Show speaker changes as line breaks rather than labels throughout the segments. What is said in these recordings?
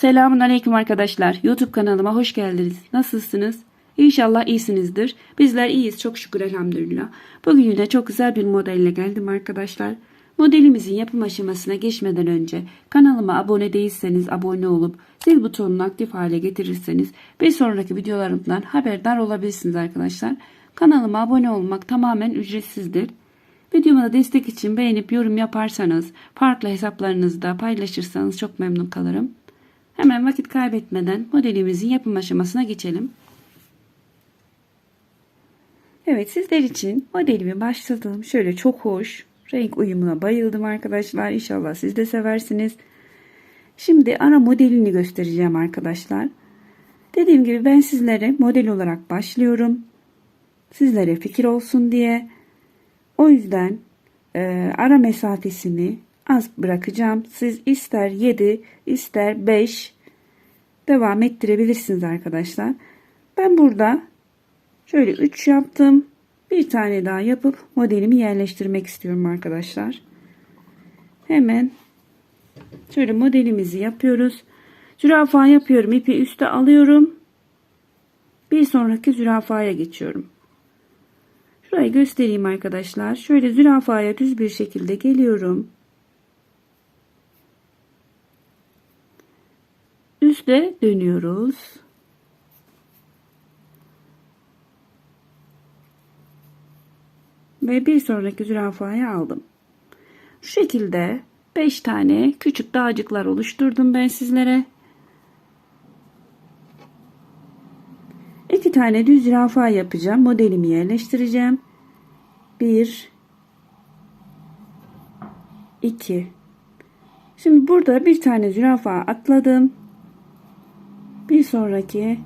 Selamun Aleyküm arkadaşlar. YouTube kanalıma hoş geldiniz. Nasılsınız? İnşallah iyisinizdir. Bizler iyiyiz çok şükür elhamdülillah. Bugün yine çok güzel bir modelle geldim arkadaşlar. Modelimizin yapım aşamasına geçmeden önce kanalıma abone değilseniz abone olup zil butonunu aktif hale getirirseniz bir sonraki videolarımdan haberdar olabilirsiniz arkadaşlar. Kanalıma abone olmak tamamen ücretsizdir. Videoma da destek için beğenip yorum yaparsanız, farklı hesaplarınızda paylaşırsanız çok memnun kalırım. Hemen vakit kaybetmeden modelimizin yapım aşamasına geçelim. Evet sizler için modelimi başladım. Şöyle çok hoş. Renk uyumuna bayıldım arkadaşlar. İnşallah siz de seversiniz. Şimdi ana modelini göstereceğim arkadaşlar. Dediğim gibi ben sizlere model olarak başlıyorum. Sizlere fikir olsun diye. O yüzden e, ara mesafesini az bırakacağım. Siz ister 7 ister 5 devam ettirebilirsiniz arkadaşlar. Ben burada şöyle 3 yaptım. Bir tane daha yapıp modelimi yerleştirmek istiyorum arkadaşlar. Hemen şöyle modelimizi yapıyoruz. Zürafa yapıyorum. ipi üste alıyorum. Bir sonraki zürafaya geçiyorum. Şurayı göstereyim arkadaşlar. Şöyle zürafaya düz bir şekilde geliyorum. Üste dönüyoruz. Ve bir sonraki zürafaya aldım. Şu şekilde 5 tane küçük dağcıklar oluşturdum ben sizlere. 2 tane düz zürafa yapacağım. Modelimi yerleştireceğim. 1 2 Şimdi burada bir tane zürafa atladım. Bir sonraki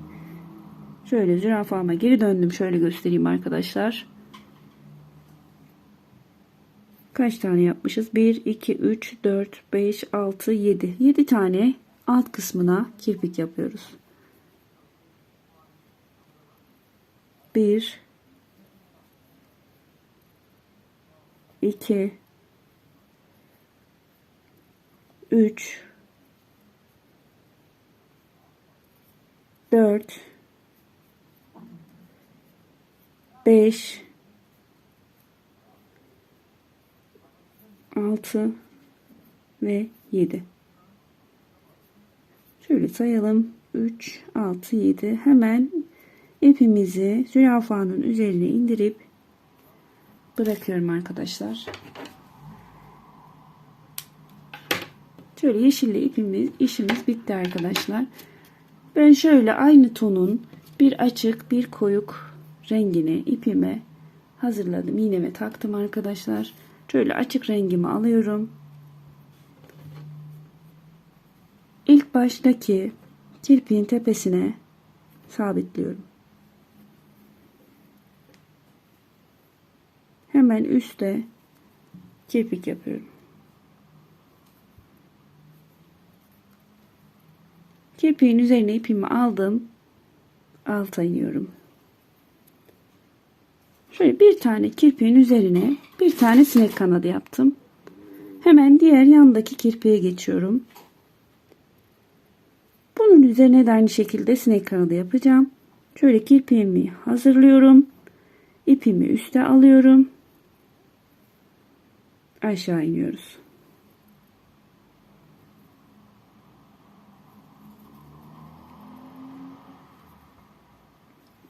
şöyle zürafama geri döndüm. Şöyle göstereyim arkadaşlar. Kaç tane yapmışız? 1, 2, 3, 4, 5, 6, 7. 7 tane alt kısmına kirpik yapıyoruz. 1 2 3 4 5 6 ve 7 şöyle sayalım. 3 6 7 hemen ipimizi zürafanın üzerine indirip bırakıyorum arkadaşlar. Şöyle yeşille ipimiz işimiz bitti arkadaşlar ben şöyle aynı tonun bir açık bir koyuk rengini ipime hazırladım iğneme taktım arkadaşlar. Şöyle açık rengimi alıyorum. İlk baştaki kirpiğin tepesine sabitliyorum. Hemen üstte kirpik yapıyorum Kirpiğin üzerine ipimi aldım. Alta iniyorum. Şöyle bir tane kirpiğin üzerine bir tane sinek kanadı yaptım. Hemen diğer yandaki kirpiğe geçiyorum. Bunun üzerine de aynı şekilde sinek kanadı yapacağım. Şöyle kirpiğimi hazırlıyorum. İpimi üste alıyorum. Aşağı iniyoruz.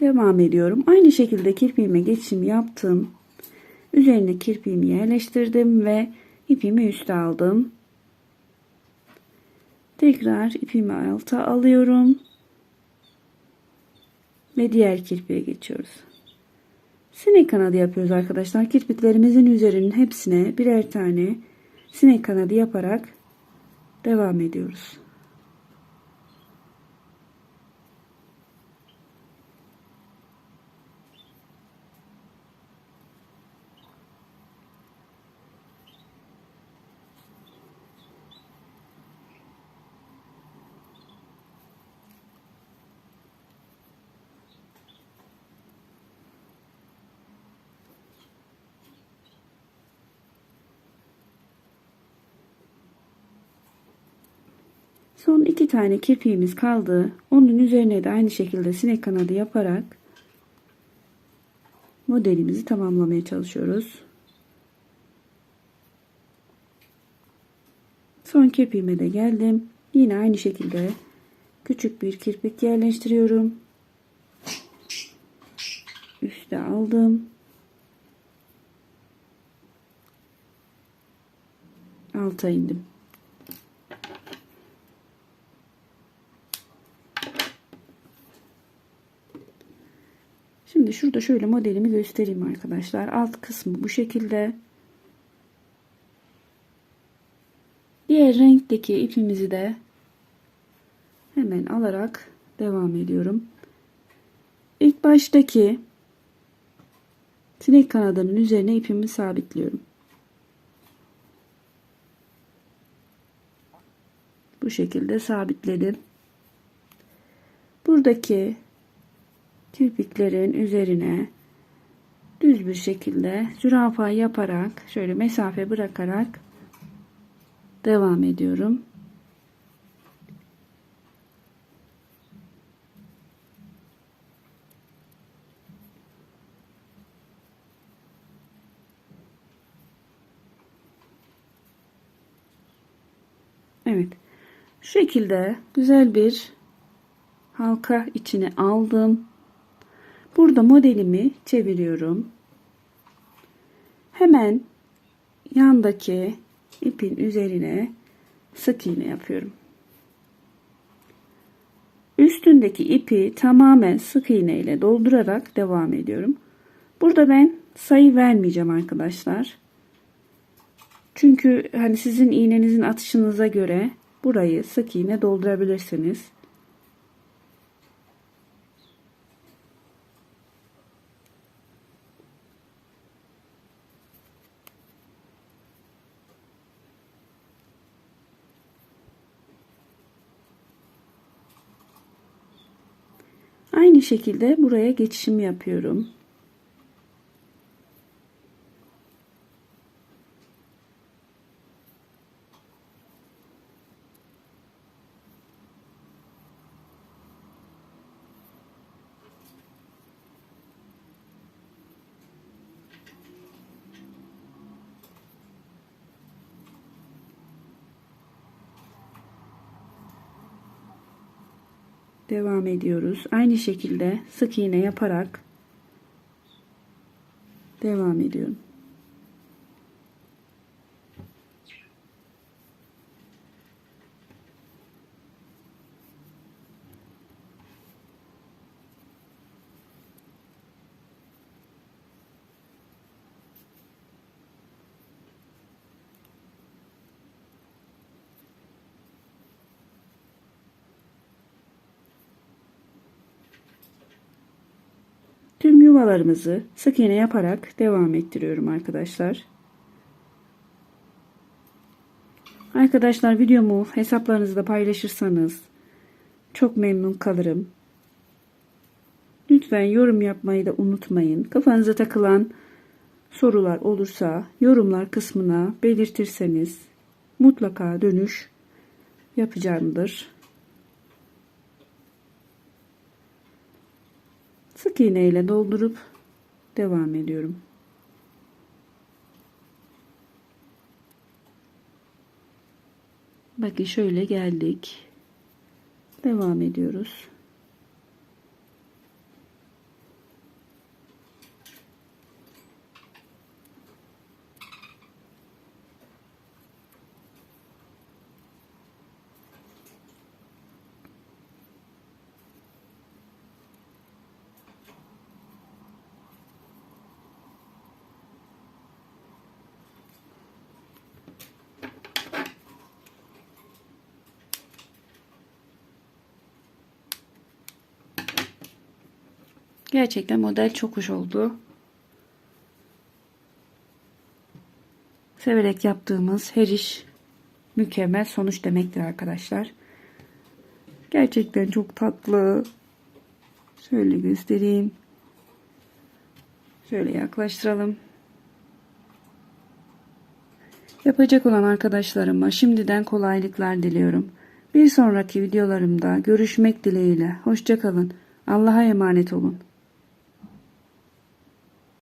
Devam ediyorum. Aynı şekilde kirpiğime geçişim yaptım. Üzerine kirpiğimi yerleştirdim ve ipimi üste aldım. Tekrar ipimi alta alıyorum. Ve diğer kirpiğe geçiyoruz. Sinek kanadı yapıyoruz arkadaşlar. Kirpiklerimizin üzerinin hepsine birer tane sinek kanadı yaparak devam ediyoruz. Son iki tane kirpiğimiz kaldı. Onun üzerine de aynı şekilde sinek kanadı yaparak modelimizi tamamlamaya çalışıyoruz. Son kirpiğime de geldim. Yine aynı şekilde küçük bir kirpik yerleştiriyorum. Üste aldım. Alta indim. Şimdi şurada şöyle modelimi göstereyim arkadaşlar. Alt kısmı bu şekilde. Diğer renkteki ipimizi de hemen alarak devam ediyorum. İlk baştaki sinek kanadının üzerine ipimi sabitliyorum. Bu şekilde sabitledim. Buradaki kirpiklerin üzerine düz bir şekilde zürafa yaparak şöyle mesafe bırakarak devam ediyorum. Evet. Şu şekilde güzel bir halka içine aldım. Burada modelimi çeviriyorum. Hemen yandaki ipin üzerine sık iğne yapıyorum. Üstündeki ipi tamamen sık iğne ile doldurarak devam ediyorum. Burada ben sayı vermeyeceğim arkadaşlar. Çünkü hani sizin iğnenizin atışınıza göre burayı sık iğne doldurabilirsiniz. Aynı şekilde buraya geçişimi yapıyorum. Devam ediyoruz. Aynı şekilde sık iğne yaparak devam ediyorum. Yuvalarımızı sık iğne yaparak devam ettiriyorum arkadaşlar. Arkadaşlar videomu hesaplarınızda paylaşırsanız çok memnun kalırım. Lütfen yorum yapmayı da unutmayın. Kafanıza takılan sorular olursa yorumlar kısmına belirtirseniz mutlaka dönüş yapacağımdır. Sık iğne ile doldurup devam ediyorum. Bakın şöyle geldik. Devam ediyoruz. Gerçekten model çok hoş oldu. Severek yaptığımız her iş mükemmel sonuç demektir arkadaşlar. Gerçekten çok tatlı. Şöyle göstereyim. Şöyle yaklaştıralım. Yapacak olan arkadaşlarıma şimdiden kolaylıklar diliyorum. Bir sonraki videolarımda görüşmek dileğiyle. Hoşçakalın. Allah'a emanet olun.